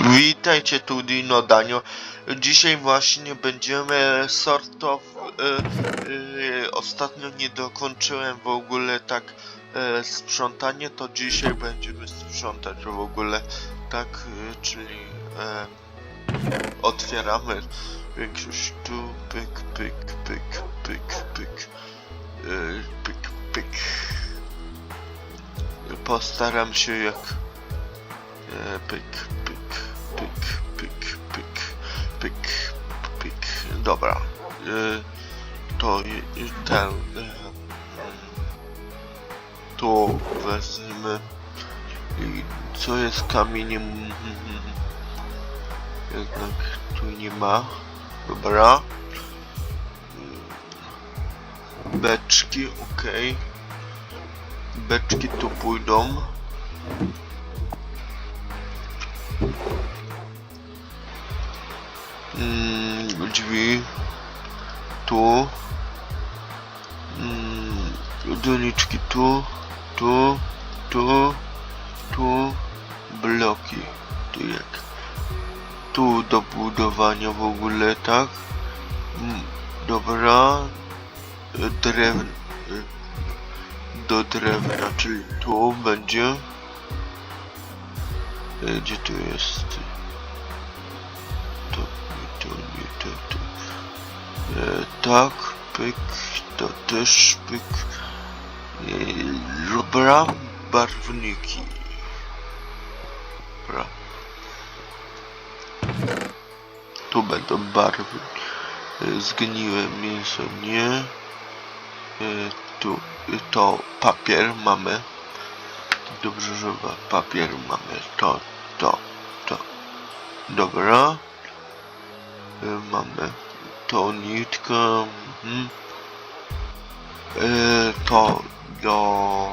Witajcie tu Dino Danio. Dzisiaj właśnie będziemy sortow... Y, y, ostatnio nie dokończyłem w ogóle tak y, sprzątanie, to dzisiaj będziemy sprzątać w ogóle tak, y, czyli y, otwieramy większość tu, pyk, pyk, pyk, pyk, pyk, y, pyk, pyk. Postaram się jak E, Pyk, pyk, pyk, pyk, pyk, pyk, pyk. Dobra. E, To ten. e, Tu wezmę. I co jest kamieniem? Jednak tu nie ma. Dobra. Beczki, ok. Beczki tu pójdą. Mm, drzwi. Tu. Mm, doniczki tu. Tu. Tu. Tu. Bloki. Tu jak. Tu do budowania w ogóle tak? Mm, dobra. Drewno. Do drewna czyli tu będzie gdzie tu jest to to, nie to, to. E, tak, pyk, to też pyk. E, dobra, barwniki. Dobra. Tu będą barwy. E, zgniłe mięso, nie. E, tu, e, to papier mamy. Dobrze, że papier mamy. To, to, to. Dobra. Y, Mamy tą nitkę. Mhm. Y, To do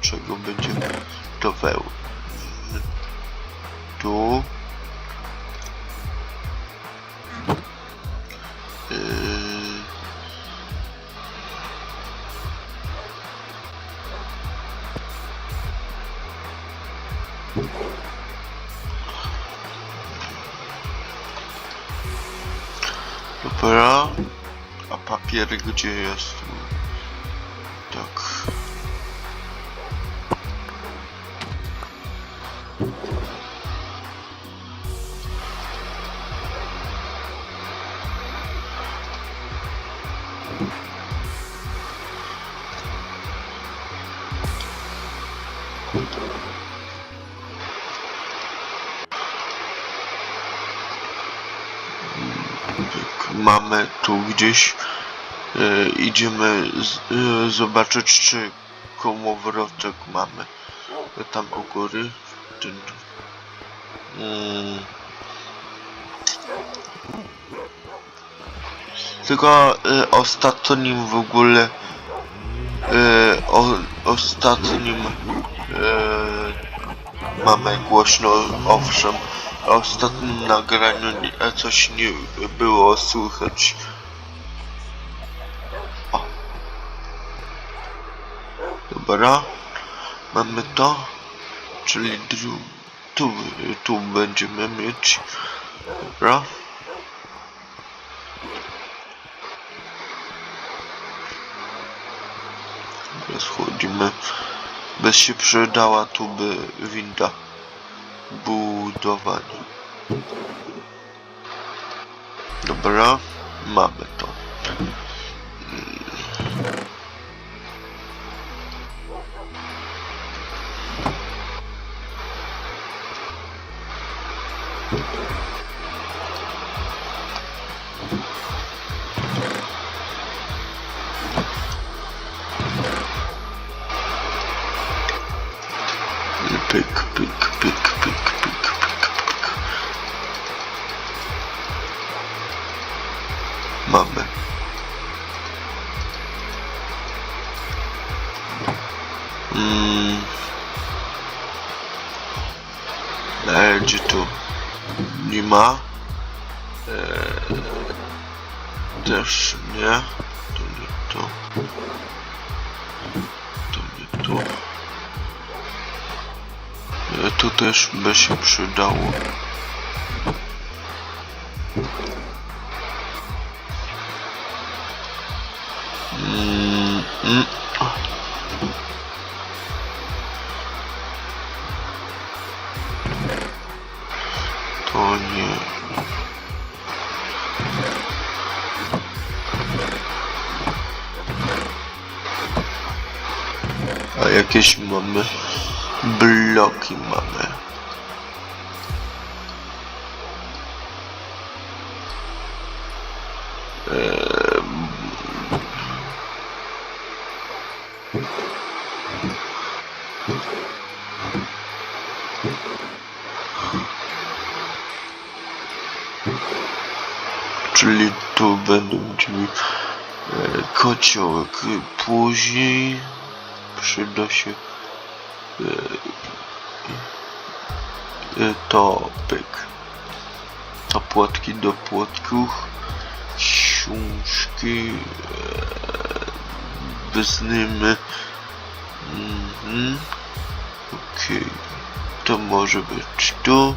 czego będzie do wełny. Tu. Dobra. A papier gdzie jest? Gdzieś. E, idziemy z, e, zobaczyć, czy kołowrotek mamy. Tam u góry. Ten. Tylko e, ostatnim w ogóle o, ostatnim mamy głośno owszem ostatnim nagraniu coś nie było słychać dobra. Mamy to. Czyli tu, tu będziemy mieć. Dobra. Teraz wchodzimy bez się przydała tu by winda budowania. Dobra, mamy to. Pyk, E, też nie. To nie to. To nie to. E, To też by się przydało. Mm, mm. Jakieś mamy bloki mamy. Czyli tu będą drzwi. E, Kociołek później przyda się e, e, to pyk. To płotki do płotków. Książki. Wezmijmy. Mhm. Okej. To może być tu.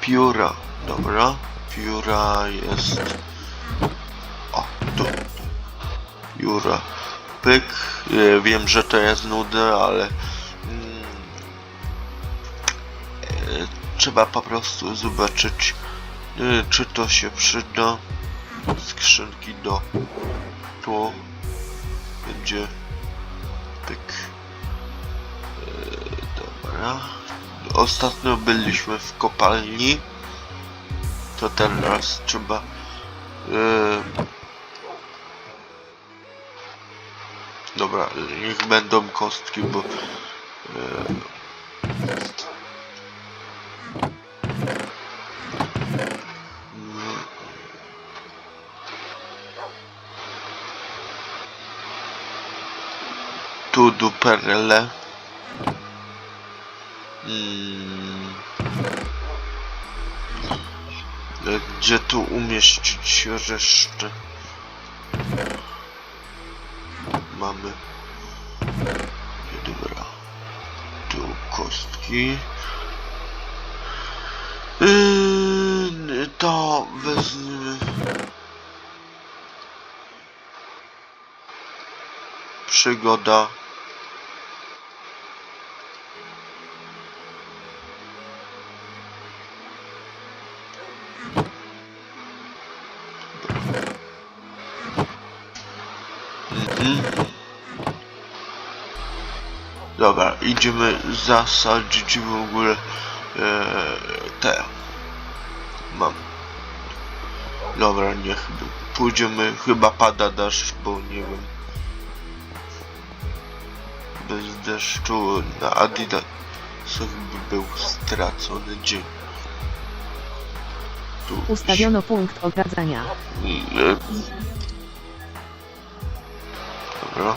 Pióra. Dobra. Pióra jest. O, tu. Pióra. Pyk. E, Wiem, że to jest nudne, ale. mm, e, Trzeba po prostu zobaczyć, e, czy to się przyda. Skrzynki do. Tu. Będzie. Pyk. Dobra. Ostatnio byliśmy w kopalni. To teraz trzeba. Dobra, niech będą kostki, bo. e, Tu duperele. Mm. Gdzie tu umieścić resztę? Mamy. Dobra. Tu kostki. Yy, to wezmę. Przygoda. Mhm. Dobra, idziemy zasadzić w ogóle e, te. Mam. Dobra, niech pójdziemy. Chyba pada deszcz, bo nie wiem. Bez deszczu na Adidas by był stracony dzień. Tu Ustawiono punkt odradzania. E, Dobra.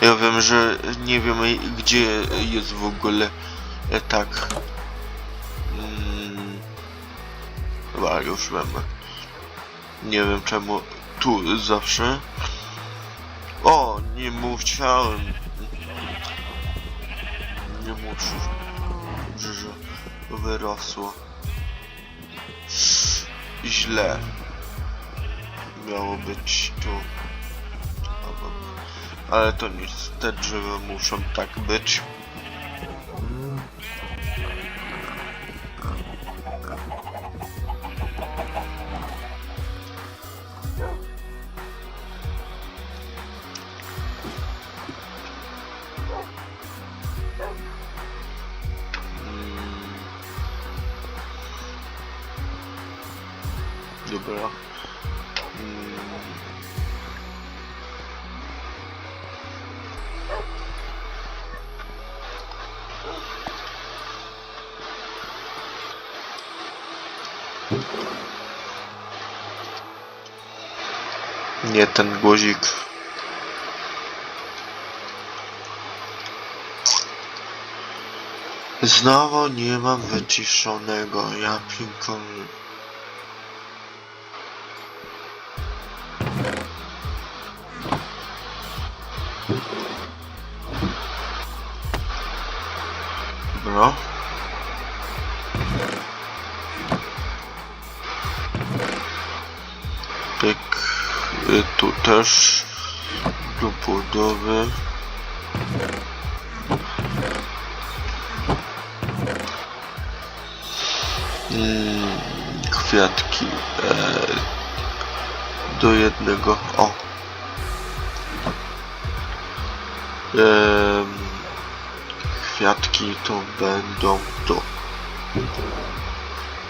Ja wiem, że nie wiemy gdzie jest w ogóle e, tak. Mm, Chyba już wiem. Nie wiem czemu tu zawsze. O, nie musiałem. Nie muszę. Że wyrosło. Źle. Miało być tu. Ale to drzewa muszą tak być. Nie ten guzik. Znowu nie mam wyciszonego, ja pinkol. Też do budowy. Mm, kwiatki e, do jednego. O. Em, kwiatki to będą to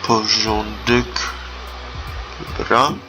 porządek. Dobra.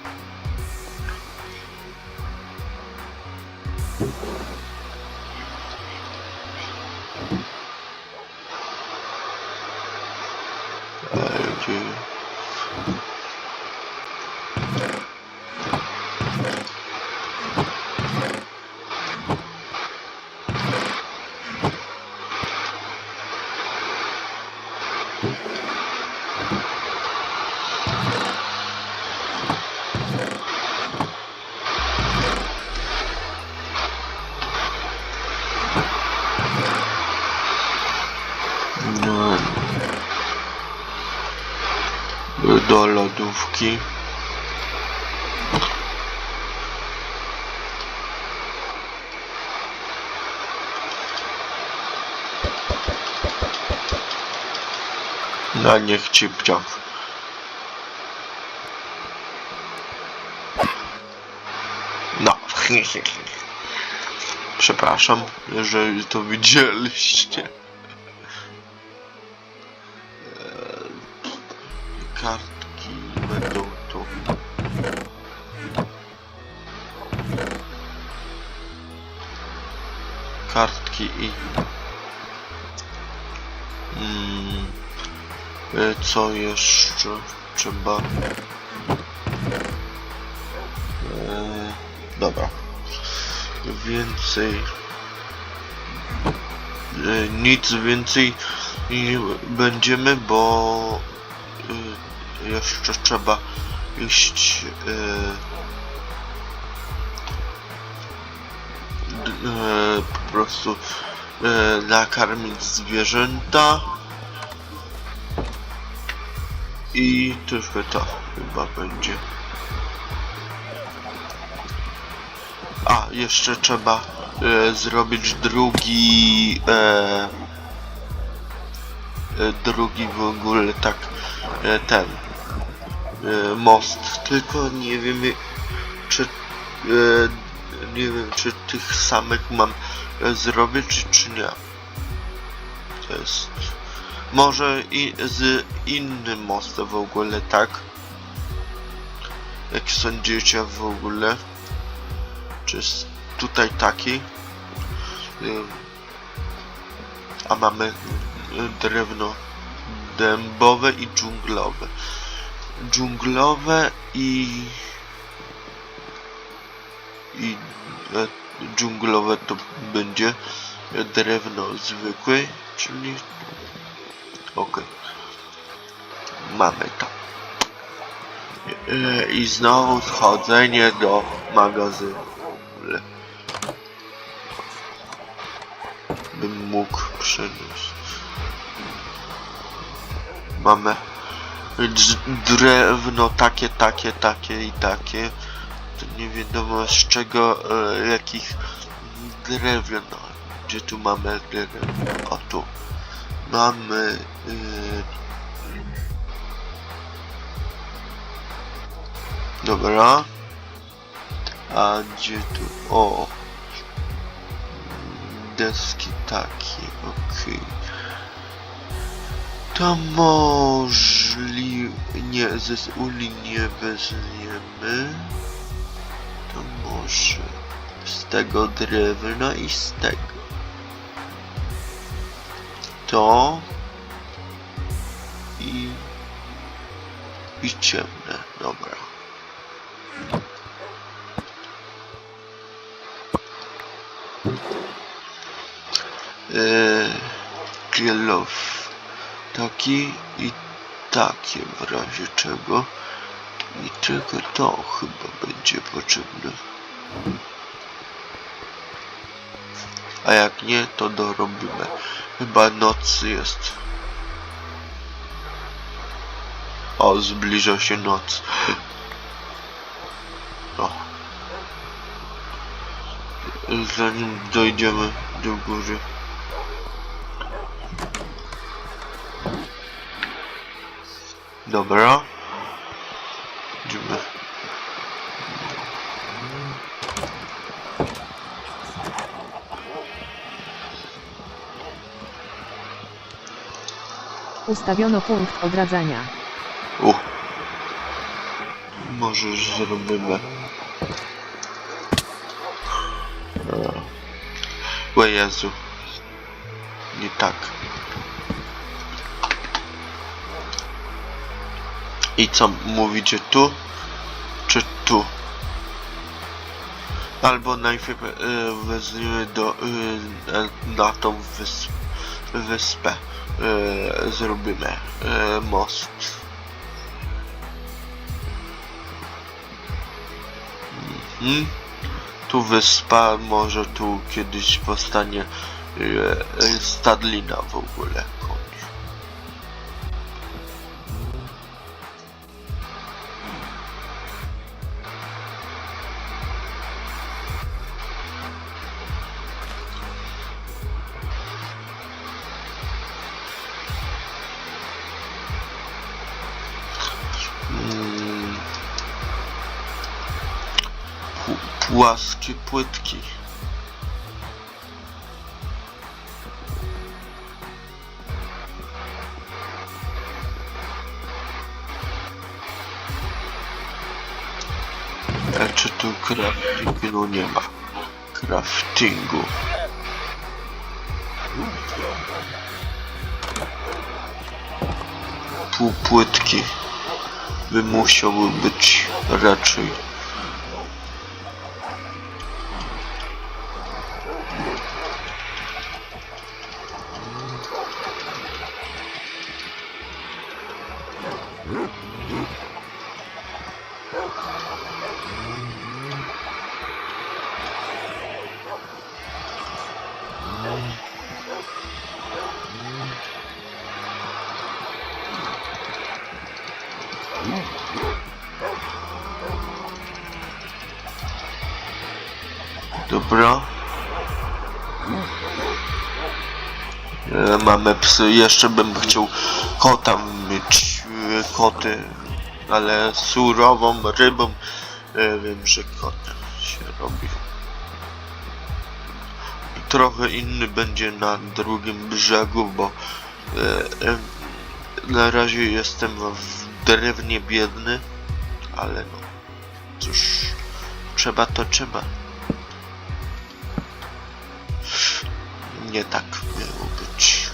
No. Do lodówki. No niech ci pciąg. No. Przepraszam, jeżeli to widzieliście. Kartki będą tu. Kartki i... Mm, y, co jeszcze trzeba? E, dobra. Więcej... E, nic więcej nie będziemy, bo jeszcze trzeba iść y, d- y, po prostu y, nakarmić zwierzęta i tylko to chyba będzie. A, jeszcze trzeba y, zrobić drugi e, e, drugi w ogóle tak e, ten most tylko nie wiem e, czy e, nie wiem czy tych samych mam e, zrobić czy nie. To jest może i z innym mostem w ogóle tak? Jak sądzicie w ogóle? Czy jest tutaj taki? A mamy drewno dębowe i dżunglowe. Dżunglowe i i e, dżunglowe to będzie drewno zwykłe, czyli ok. Mamy to. E, I znowu schodzenie do magazynu. Bym mógł przenieść. Mamy drewno takie, takie, takie i takie. To nie wiadomo z czego, e, jakich drewno. Gdzie tu mamy drewno? O tu. Mamy... E, dobra. A gdzie tu? O. Deski takie, okej. To możli... Nie, ze uli nie weźmiemy. To może z tego drewna i z tego. To i i ciemne, dobra. Kielow taki i takie w razie czego. I tylko to chyba będzie potrzebne. A jak nie to dorobimy. Chyba noc jest. O zbliża się noc. O. Zanim dojdziemy do góry. Dobra. Idziemy. Ustawiono punkt odradzania. U. Może zrobimy. O Jezu. Nie tak. I co, mówicie tu? Czy tu? Albo najpierw y, do, y, e, na tą wysp, wyspę. Y, zrobimy most. Mhm. Tu wyspa, może tu kiedyś powstanie e, e, stadlina w ogóle. Płaskie płytki. A czy tu craftingu? Nie ma. Craftingu. Półpłytki by musiały być raczej. Dobra. E, Mamy psy. Jeszcze bym chciał kota mieć. e, Koty. Ale surową rybą. e, Wiem, że kot się robi. Trochę inny będzie na drugim brzegu, bo na razie jestem w drewnie biedny. Ale no. Cóż. Trzeba to trzeba. Nie tak miało być.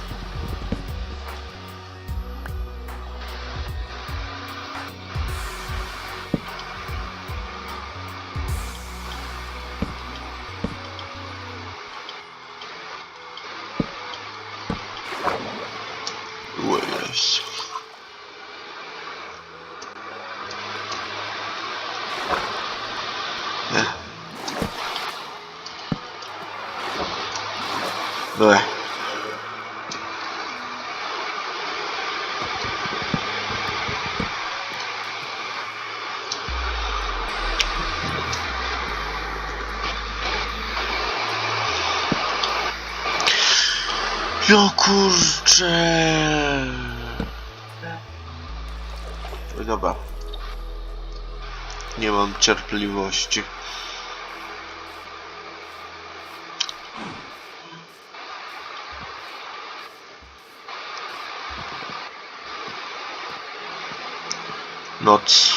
Bleh. No kurczę. Dobra. Nie mam cierpliwości. Noc,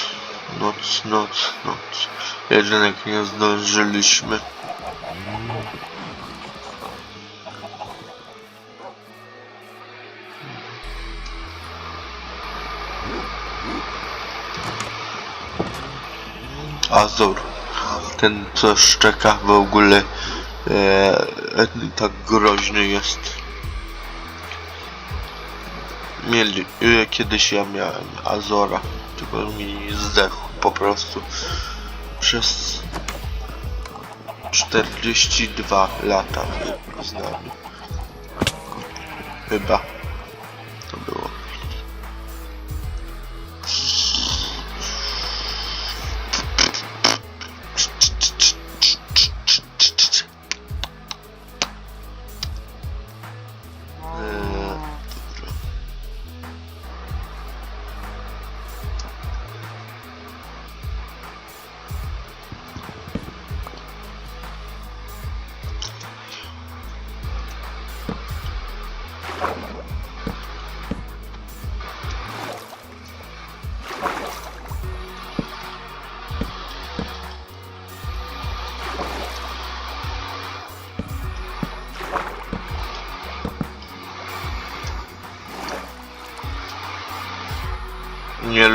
noc, noc, noc. Jednak nie zdążyliśmy. Azor. Ten co szczeka w ogóle e, tak groźny jest. Mieli, e, kiedyś ja miałem Azora, tylko mi zdechł po prostu przez 42 lata z nami. Chyba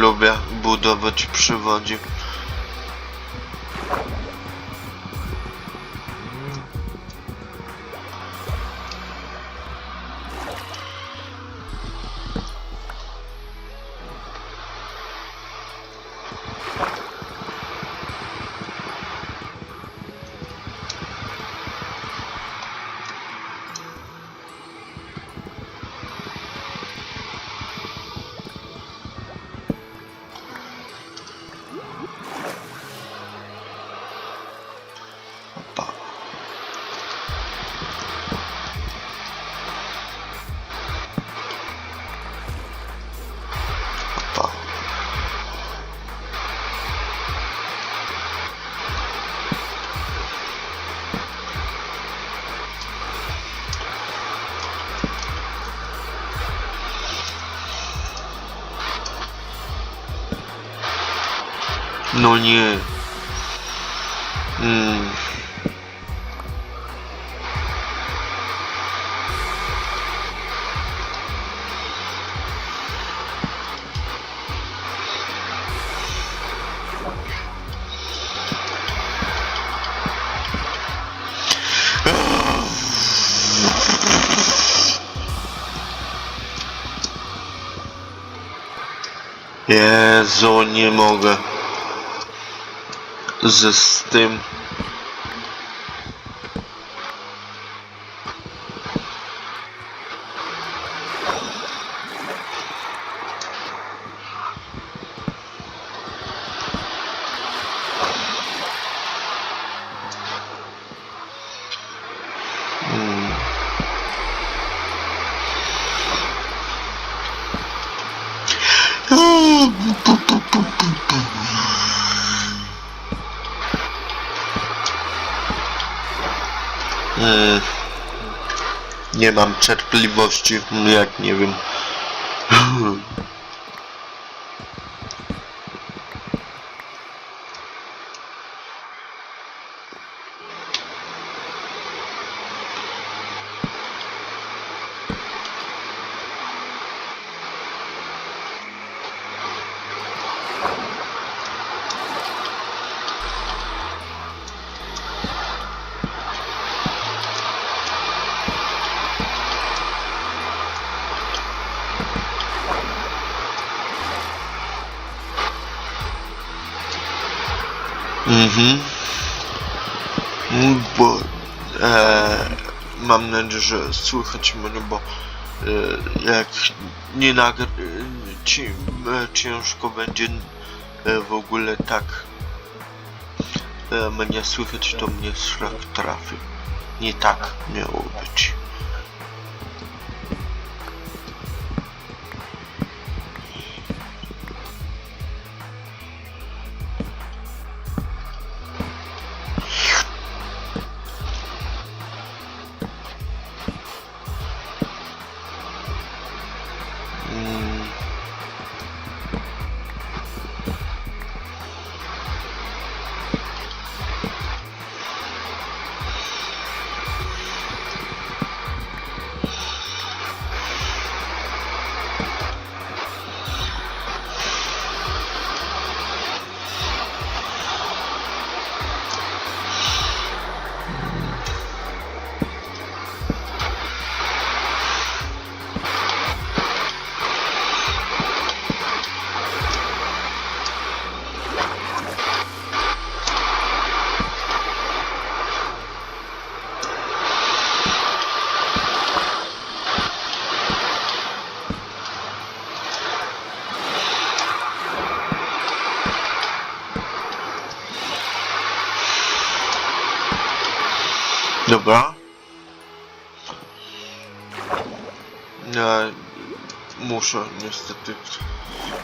lubię budować przy wodzie. No nie. Mm. Jezu, nie mogę. Ze Nie mam cierpliwości, jak nie wiem. Mhm. Mm, Bo e, mam nadzieję, że słychać mnie, bo e, jak nie nagr... ci, e, ciężko będzie e, w ogóle tak e, mnie słychać, to mnie szlak trafi. Nie tak miało być. Dobra. Muszę niestety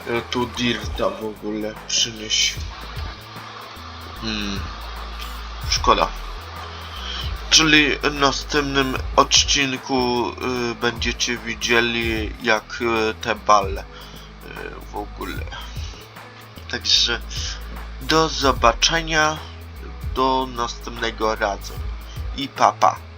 e, tu Dirta w ogóle przynieść. Hmm. Szkoda. Czyli w następnym odcinku y, będziecie widzieli jak y, te bale y, w ogóle. Także do zobaczenia do następnego razu i papa.